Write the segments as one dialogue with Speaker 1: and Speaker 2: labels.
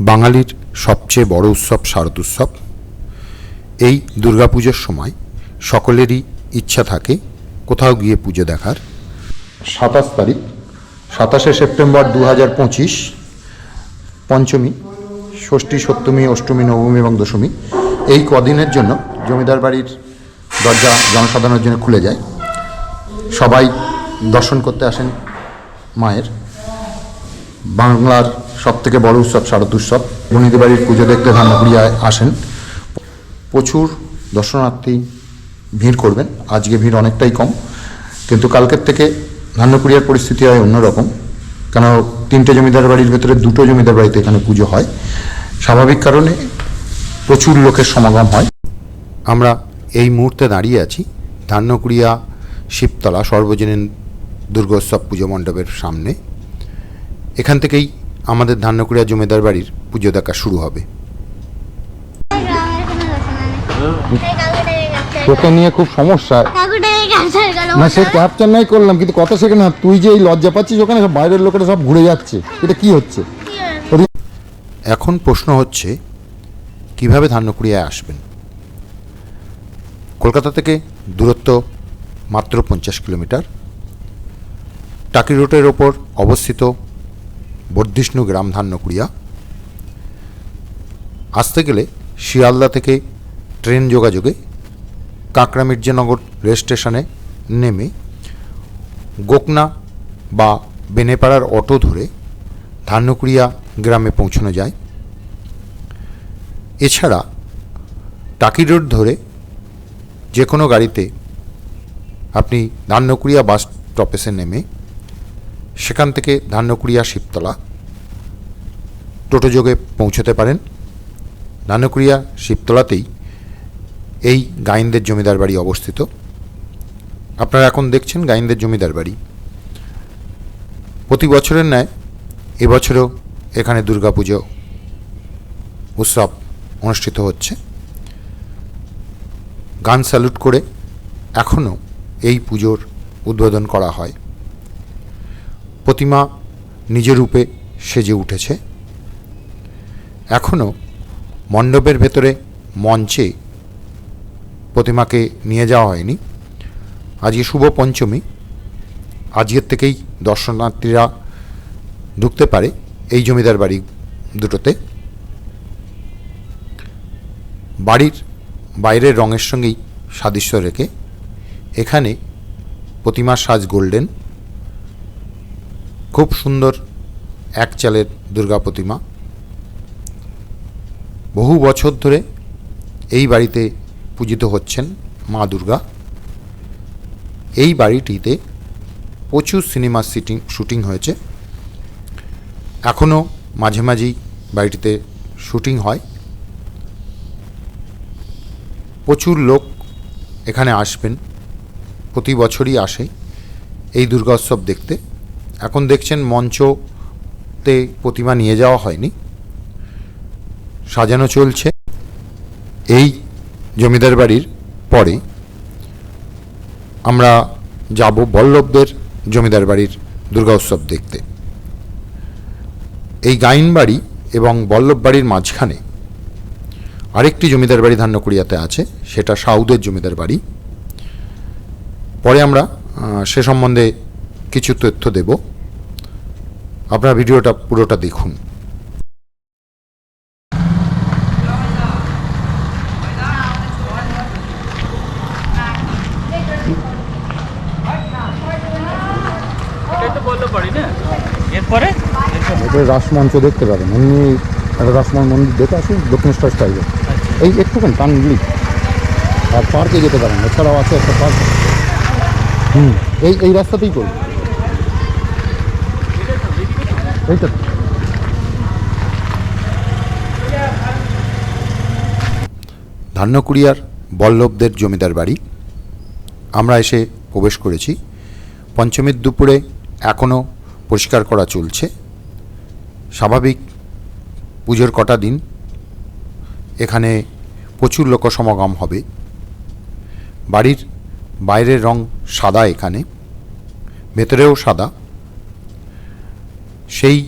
Speaker 1: বাঙালির সবচেয়ে বড় উৎসব শারদ উৎসব। এই দুর্গাপুজোর সময় সকলেরই ইচ্ছা থাকে কোথাও গিয়ে পুজো দেখার। সাতাশ তারিখ, সাতাশে সেপ্টেম্বর দু হাজার পঁচিশ, পঞ্চমী, ষষ্ঠী, সপ্তমী, অষ্টমী, নবমী এবং দশমী। এই কদিনের জন্য জমিদার বাড়ির দরজা জনসাধারণের জন্য খুলে যায়। সবাই দর্শন করতে আসেন মায়ের। বাংলার সব থেকে বড় উৎসব শারদ উৎসব। বনিদি বাড়ির পুজো দেখতে ধানকুড়িয়ায় আসেন। প্রচুর দর্শনার্থী ভিড় করবেন। আজকে ভিড় অনেকটাই কম। কিন্তু কালকের থেকে ধান্যকুড়িয়ার পরিস্থিতি হয় অন্যরকম। কেন তিনটে জমিদার বাড়ির ভেতরে দুটো জমিদার বাড়িতে এখানে পুজো হয়। স্বাভাবিক কারণে প্রচুর লোকের সমাগম হয়। আমরা এই মুহূর্তে দাঁড়িয়ে আছি ধান্যকুড়িয়া শিবতলা সর্বজনীন দুর্গোৎসব পুজো মণ্ডপের সামনে। এখান থেকেই আমাদের ধান্যকুড়িয়া জমিদার বাড়ির পুজো দেখা শুরু হবে।
Speaker 2: তোকে নিয়ে খুব সমস্যা। না সে ক্যাপচার নাই করলাম কিন্তু কথা শেখে না তুই যে এই লজ্জা পাচ্ছিস ওখানে সব বাইরের লোকেরা সব ঘুরে যাচ্ছে। এটা কি হচ্ছে?
Speaker 1: এখন প্রশ্ন হচ্ছে কীভাবে ধান্যকুড়িয়ায় আসবেন? কলকাতা থেকে দূরত্ব মাত্র পঞ্চাশ কিলোমিটার। টাকি রোডের ওপর অবস্থিত বর্ধিষ্ণু গ্রাম ধান্যকুড়িয়া আসতে গেলে শিয়ালদা থেকে ট্রেন যোগাযোগে কাঁকড়া মির্জানগর রেল স্টেশনে নেমে গোকনা বা বেনেপাড়ার অটো ধরে ধান্যকুড়িয়া গ্রামে পৌঁছানো যায়। এছাড়া টাকি রোড ধরে যে কোনো গাড়িতে আপনি ধান্যকুড়িয়া বাস স্টপেসে নেমে সেখান থেকে ধান্যকুড়িয়া শিবতলা। টোটোযোগে পৌঁছতে পারেন। ধান্যকুড়িয়া শিবতলাতেই এই গাইনদের জমিদার বাড়ি অবস্থিত। আপনারা এখন দেখছেন গাইনদের জমিদার বাড়ি। প্রতি বছরের ন্যায় এবছরও এখানে দুর্গাপুজো উৎসব অনুষ্ঠিত হচ্ছে। গান স্যালুট করে এখনও এই পুজোর উদ্বোধন করা হয়। প্রতিমা নিজের রূপে সেজে উঠেছে। এখনও মণ্ডপের ভেতরে মঞ্চে প্রতিমাকে নিয়ে যাওয়া হয়নি। আজকে শুভ পঞ্চমী। আজকের থেকেই দর্শনার্থীরা ঢুকতে পারে এই জমিদার বাড়ি দুটোতে। বাড়ির বাইরের রঙের সঙ্গেই সাদৃশ্য রেখে এখানে প্রতিমার সাজ গোল্ডেন। খুব সুন্দর এক চালের দুর্গা প্রতিমা। বহু বছর ধরে এই বাড়িতে পূজিত হচ্ছেন মা দুর্গা। এই বাড়িটিতে প্রচুর সিনেমা সিটিং, শুটিং হয়েছে। এখনও মাঝে মাঝেই বাড়িটিতে শুটিং হয়। প্রচুর লোক এখানে আসবেন। প্রতি বছরই আসে এই দুর্গোৎসব দেখতে। এখন দেখছেন মঞ্চতে প্রতিমা নিয়ে যাওয়া হয়নি। সাজানো চলছে। এই জমিদার বাড়ির পরে আমরা যাব বল্লভদের জমিদার বাড়ির দুর্গা উৎসব দেখতে। এই গাইন বাড়ি এবং বল্লভ বাড়ির মাঝখানে আরেকটি জমিদার বাড়ি ধান্যকুড়িয়াতে আছে, সেটা সাউদের জমিদার বাড়ি। পরে আমরা সে সম্বন্ধে কিছু তথ্য দেব। আপনারা ভিডিওটা পুরোটা দেখুন।
Speaker 3: এরপরে?
Speaker 2: রাসমঞ্চ দেখতে পাবেন। এমনি একটা রাসমঞ্চ মন্দির দেখে আসুন দক্ষিণেশ্বর স্টাইলে এই একটুখানি টান আর পার্কে যেতে পারেন এছাড়াও আছে একটা পার্ক হুম এই এই রাস্তাতেই করুন এইটা তো।
Speaker 1: ধান্যকুড়িয়ার বল্লভদের জমিদার বাড়ি। আমরা এসে প্রবেশ করেছি। পঞ্চমীর দুপুরে এখনও পরিষ্কার করা চলছে। স্বাভাবিক পুজোর কটা দিন। এখানে প্রচুর লোক সমাগম হবে। বাড়ির বাইরের রং সাদা এখানে। ভেতরেও সাদা। সেই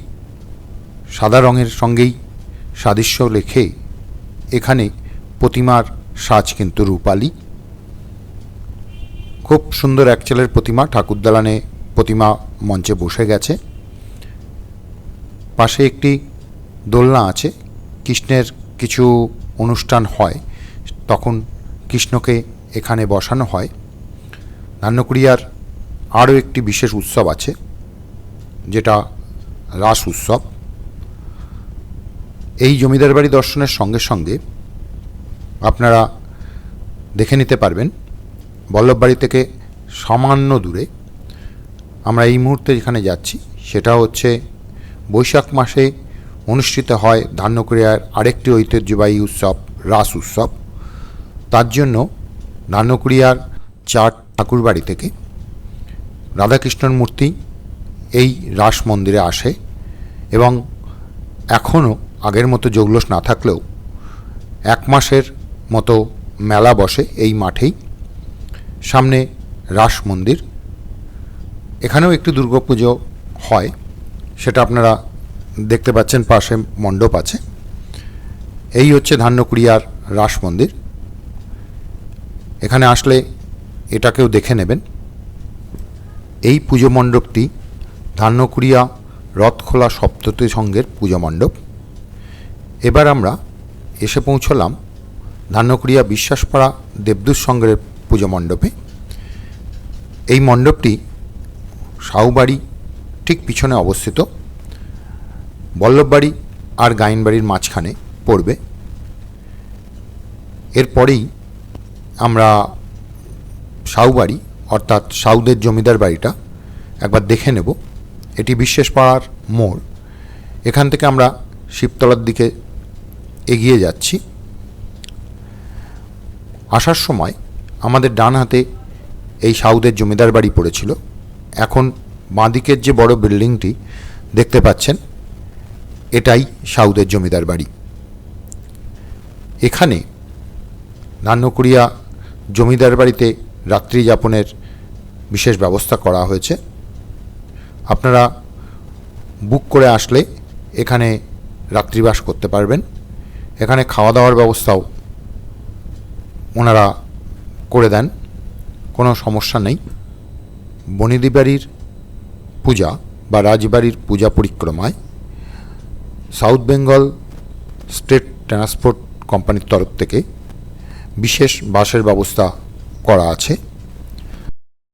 Speaker 1: সাদা রঙের সঙ্গেই সাদৃশ্য লেখে এখানে প্রতিমার সাজ কিন্তু রূপালী। খুব সুন্দর এক ছেলের প্রতিমা ঠাকুর দালানে প্রতিমা মঞ্চে বসে গেছে। পাশে একটি দোলনা আছে, কৃষ্ণের কিছু অনুষ্ঠান হয়, তখন কৃষ্ণকে এখানে বসানো হয়। ধান্যকুড়িয়ার আরও একটি বিশেষ উৎসব আছে, যেটা রাস উৎসব। এই জমিদার বাড়ি দর্শনের সঙ্গে সঙ্গে আপনারা দেখে নিতে পারবেন বল্লভবাড়ি থেকে সামান্য দূরে আমরা এই মুহূর্তে যেখানে যাচ্ছি, সেটা হচ্ছে বৈশাখ মাসে অনুষ্ঠিত হয় ধান্যকুড়িয়ার আরেকটি ঐতিহ্যবাহী উৎসব, রাস উৎসব। তার জন্য ধান্যকুড়িয়ার চার ঠাকুরবাড়ি থেকে রাধাকৃষ্ণর মূর্তি এই রাস মন্দিরে আসে এবং এখনও আগের মতো জৌলস না থাকলেও এক মাসের মতো মেলা বসে এই মাঠেই। সামনে রাস মন্দির। এখানেও একটি দুর্গাপুজো হয়, সেটা আপনারা দেখতে পাচ্ছেন, পাশে মণ্ডপ আছে। এই হচ্ছে ধান্যকুড়িয়ার রাস মন্দির। এখানে আসলে এটাকেও দেখে নেবেন। এই পুজো মণ্ডপটি ধান্যকুড়িয়া রথখোলা সপ্ততী সংঘের পুজো মণ্ডপ। এবার আমরা এসে পৌঁছলাম ধান্যকুড়িয়া বিশ্বাসপাড়া দেবদূত সংঘের পুজো মণ্ডপে। এই মণ্ডপটি সাউবাড়ি ঠিক পিছনে অবস্থিত। বল্লভবাড়ি আর গাইনবাড়ির মাঝখানে পড়বে। এরপরেই আমরা সাউবাড়ি, অর্থাৎ সাউদের জমিদার বাড়িটা একবার দেখে নেব। এটি বিশ্বেশপাড়ার মোড়। এখান থেকে আমরা শিবতলার দিকে এগিয়ে যাচ্ছি। আসার সময় আমাদের ডান হাতে এই সাউদের জমিদার বাড়ি পড়েছিল। এখন বাঁদিকের যে বড় বিল্ডিংটি দেখতে পাচ্ছেন, এটাই সাউদের জমিদার বাড়ি। এখানে নান্নকুড়িয়া জমিদার বাড়িতে রাত্রি যাপনের বিশেষ ব্যবস্থা করা হয়েছে। আপনারা বুক করে আসলে এখানে রাত্রিবাস করতে পারবেন। এখানে খাওয়া দাওয়ার ব্যবস্থাও ওনারা করে দেন, কোনো সমস্যা নেই। বনিদি বাড়ির পূজা বা রাজবাড়ির পূজা পরিক্রমায় সাউথ বেঙ্গল স্টেট ট্রান্সপোর্ট কোম্পানির তরফ থেকে বিশেষ বাসের ব্যবস্থা করা আছে।